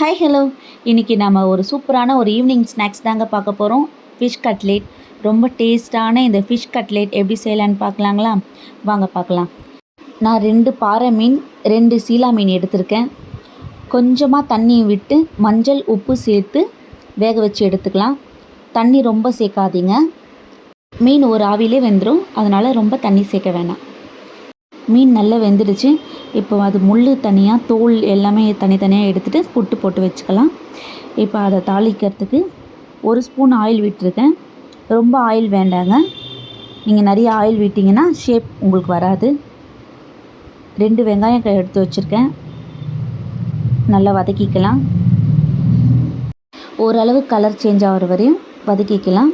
Hi hello இன்றைக்கி நம்ம ஒரு சூப்பரான ஒரு ஈவினிங் ஸ்நாக்ஸ் தாங்க பார்க்க போகிறோம் ஃபிஷ் கட்லேட் ரொம்ப டேஸ்டான இந்த ஃபிஷ் கட்லேட் எப்படி செய்யலான்னு பார்க்கலாங்களா? வாங்க பார்க்கலாம். நான் ரெண்டு பாறை மீன் ரெண்டு சீலா மீன் எடுத்திருக்கேன். கொஞ்சமாக தண்ணியை விட்டு மஞ்சள் உப்பு சேர்த்து வேக வச்சு எடுத்துக்கலாம். தண்ணி ரொம்ப சேர்க்காதீங்க. மீன் ஒரு ஆவிலே வெந்துடும் அதனால் ரொம்ப தண்ணி சேர்க்க வேணாம். மீன் நல்லா வெந்துடுச்சு. இப்போ அது முள் தனியாக தோல் எல்லாமே தனித்தனியாக எடுத்துகிட்டு புட்டு போட்டு வச்சுக்கலாம். இப்போ அதை தாளிக்கிறதுக்கு ஒரு ஸ்பூன் ஆயில் விட்டுருக்கேன். ரொம்ப ஆயில் வேண்டாங்க. நீங்கள் நிறைய ஆயில் விட்டிங்கன்னா ஷேப் உங்களுக்கு வராது. ரெண்டு வெங்காயம் எடுத்து வச்சுருக்கேன். நல்லா வதக்கிக்கலாம். ஓரளவு கலர் சேஞ்ச் ஆகிற வரையும் வதக்கிக்கலாம்.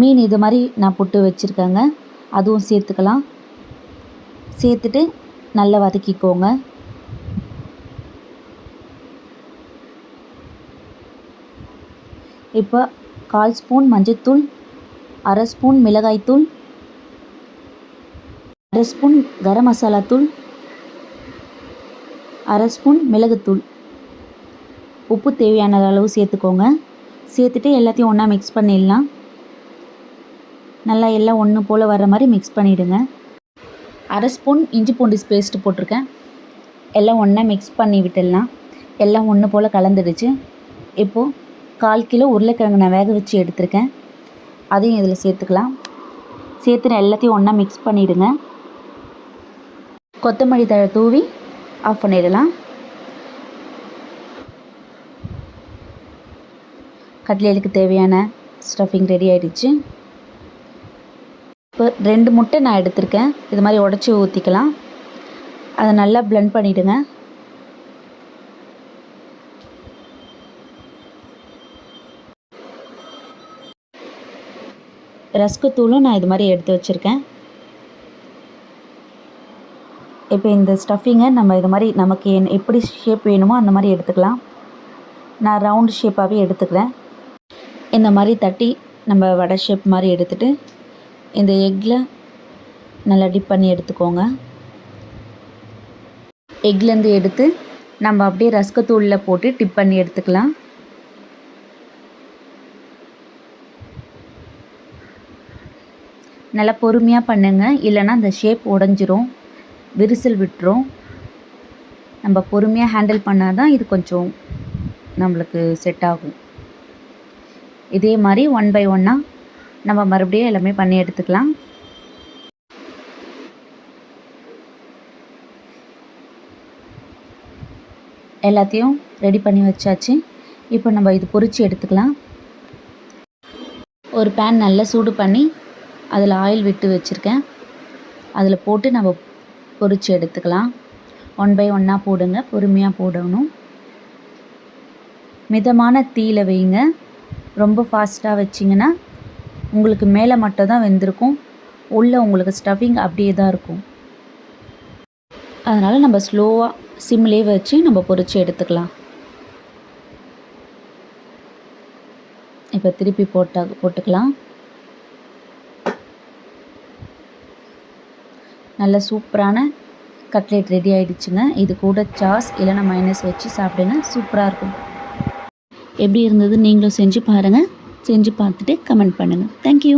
மீன் இது மாதிரி நான் புட்டு வச்சுருக்கேங்க. அதுவும் சேர்த்துக்கலாம். சேர்த்துட்டு நல்லா வதக்கிக்கோங்க. இப்போ கால் ஸ்பூன் மஞ்சத்தூள் அரை ஸ்பூன் மிளகாய்த்தூள் அரை ஸ்பூன் கரம் மசாலா தூள் அரை ஸ்பூன் மிளகுத்தூள். உப்பு தேவையான அளவு சேர்த்துக்கோங்க. சேர்த்துட்டு எல்லாத்தையும் ஒன்றா மிக்ஸ் பண்ணிடலாம். நல்லா எல்லாம் ஒன்று போல் வர மாதிரி மிக்ஸ் பண்ணிவிடுங்க அரை ஸ்பூன் இஞ்சி பூண்டு பேஸ்ட்டு போட்டிருக்கேன். எல்லாம் ஒன்றா மிக்ஸ் பண்ணி விட்டுடலாம். எல்லாம் ஒன்று போல் கலந்துடுச்சு. இப்போது கால் கிலோ உருளைக்கிழங்கு நான் வேக வச்சு எடுத்திருக்கேன். அதையும் இதில் சேர்த்துக்கலாம். சேர்த்து எல்லாத்தையும் ஒன்றா மிக்ஸ் பண்ணிவிடுங்க கொத்தமல்லி தழை தூவி ஆஃப் பண்ணிடலாம். கட்லேலுக்கு தேவையான ஸ்டஃபிங் ரெடி ஆகிடுச்சு ரெண்டு முட்டை நான் எடுத்திருக்கேன். இது மாதிரி உடச்சி ஊற்றிக்கலாம் அதை நல்லா blend பண்ணிவிடுங்க ரஸ்க்கு தூளும் நான் இது மாதிரி எடுத்து வச்சுருக்கேன். இப்போ இந்த ஸ்டஃபிங்கை நம்ம இது மாதிரி நமக்கு என் எப்படி ஷேப் வேணுமோ அந்த மாதிரி எடுத்துக்கலாம். நான் ரவுண்ட் ஷேப்பாகவே எடுத்துக்கிறேன். இந்த மாதிரி தட்டி நம்ம வடை ஷேப் மாதிரி எடுத்துகிட்டு இந்த எக்கில் நல்லா டிப் பண்ணி எடுத்துக்கோங்க. எக்லேருந்து எடுத்து நம்ம அப்படியே ரஸ்கத்தூளில் போட்டு டிப் பண்ணி எடுத்துக்கலாம். நல்லா பொறுமையாக பண்ணுங்கள் இல்லைன்னா அந்த ஷேப் உடஞ்சிரும். விரிசல் விட்டுரும். நம்ம பொறுமையாக ஹேண்டில் பண்ணால் தான் இது கொஞ்சம் நம்மளுக்கு செட் ஆகும். இதே மாதிரி ஒன் பை ஒன்னாக நம்ம மறுபடியும் எல்லாமே பண்ணி எடுத்துக்கலாம். எல்லாத்தையும் ரெடி பண்ணி வச்சாச்சு. இப்போ நம்ம இது பொறிச்சு எடுத்துக்கலாம். ஒரு பேன் நல்லா சூடு பண்ணி அதில் ஆயில் விட்டு வச்சுருக்கேன். அதில் போட்டு நம்ம பொறிச்சு எடுத்துக்கலாம். ஒன் பை ஒன்னாக போடுங்க. பொறுமையாக போடணும். மிதமான தீயில வைங்க. ரொம்ப ஃபாஸ்ட்டாக வச்சிங்கன்னா உங்களுக்கு மேலே மட்டும் தான் வெந்திருக்கும். உள்ளே உங்களுக்கு ஸ்டஃபிங் அப்படியே தான் இருக்கும். அதனால் நம்ம ஸ்லோவாக சிம்லே வச்சு நம்ம பொறிச்சு எடுத்துக்கலாம். இப்போ திருப்பி போட்டா போட்டுக்கலாம். நல்ல சூப்பரான கட்லெட் ரெடி ஆகிடுச்சுங்க இது கூட சாஸ் இல்லைன்னா மைனஸ் வச்சு சாப்பிடுங்க. சூப்பராக இருக்கும். எப்படி இருந்தது நீங்களும் செஞ்சு பாருங்கள் செஞ்சு பார்த்துட்டு கமெண்ட் பண்ணுங்கள் தேங்க்யூ